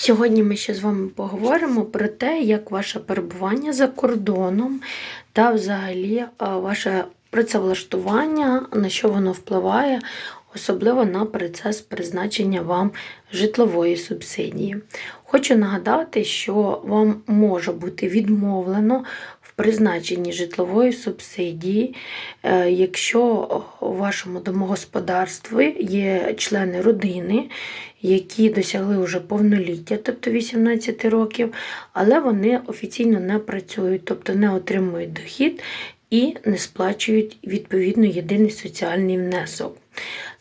Сьогодні ми ще з вами поговоримо про те, як ваше перебування за кордоном та взагалі ваше працевлаштування, на що воно впливає, особливо на процес призначення вам житлової субсидії. Хочу нагадати, що вам може бути відмовлено в призначенні житлової субсидії, е, якщо у вашому домогосподарстві є члени родини, які досягли вже повноліття, тобто 18 років, але вони офіційно не працюють, тобто не отримують дохід і не сплачують відповідно єдиний соціальний внесок.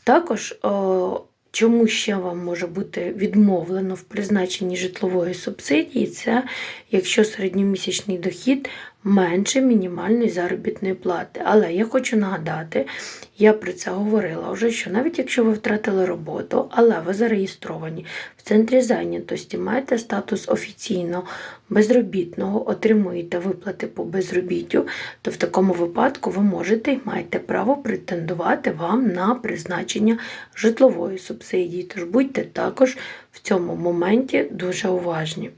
Також Чому ще вам може бути відмовлено в призначенні житлової субсидії, це якщо середньомісячний дохід менше мінімальної заробітної плати. Але я хочу нагадати, я про це говорила вже, що навіть якщо ви втратили роботу, але ви зареєстровані в центрі зайнятості, маєте статус офіційно безробітного, отримуєте виплати по безробіттю, то в такому випадку ви можете і маєте право претендувати вам на призначення житлової субсидії. Тож будьте також в цьому моменті дуже уважні.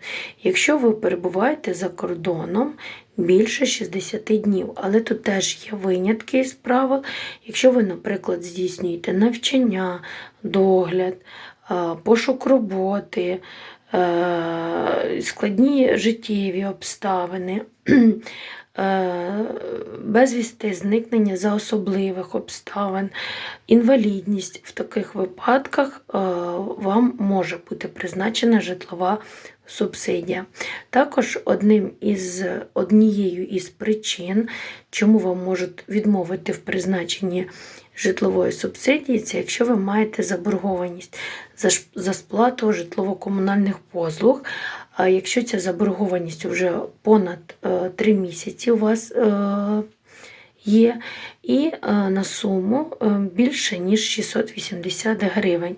Якщо ви перебуваєте за кордоном, більше 60 днів. Але тут теж є винятки з правил. Якщо ви, наприклад, здійснюєте навчання, догляд, пошук роботи, складні життєві обставини. Безвісти зникнення за особливих обставин, інвалідність в таких випадках вам може бути призначена житлова субсидія. Також одним із, однією із причин, чому вам можуть відмовити в призначенні житлової субсидії, це якщо ви маєте заборгованість за, сплату житлово-комунальних послуг. А якщо ця заборгованість вже понад 3 е, місяці у вас е, є, і е, на суму більше ніж 680 гривень.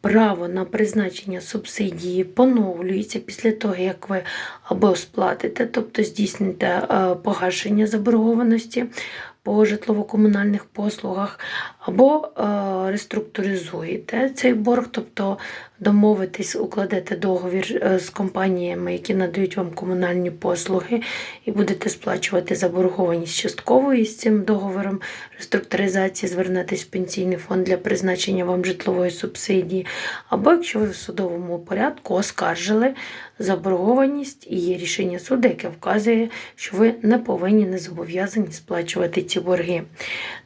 Право на призначення субсидії поновлюється після того, як ви або сплатите, тобто здійсните погашення заборгованості по житлово-комунальних послугах, або реструктуризуєте цей борг, тобто домовитись, укладете договір е, з компаніями, які надають вам комунальні послуги, і будете сплачувати заборгованість частково з цим договором реструктуризації, звернетесь в пенсійний фонд для призначення вам житлової субсидії. Або якщо ви в судовому порядку оскаржили заборгованість і є рішення суду, яке вказує, що ви не повинні не зобов'язані сплачувати ці борги.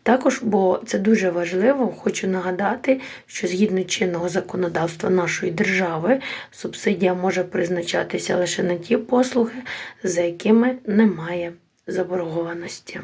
Також, бо це дуже важливо, хочу нагадати, що згідно чинного законодавства нашої держави субсидія може призначатися лише на ті послуги, за якими немає заборгованості.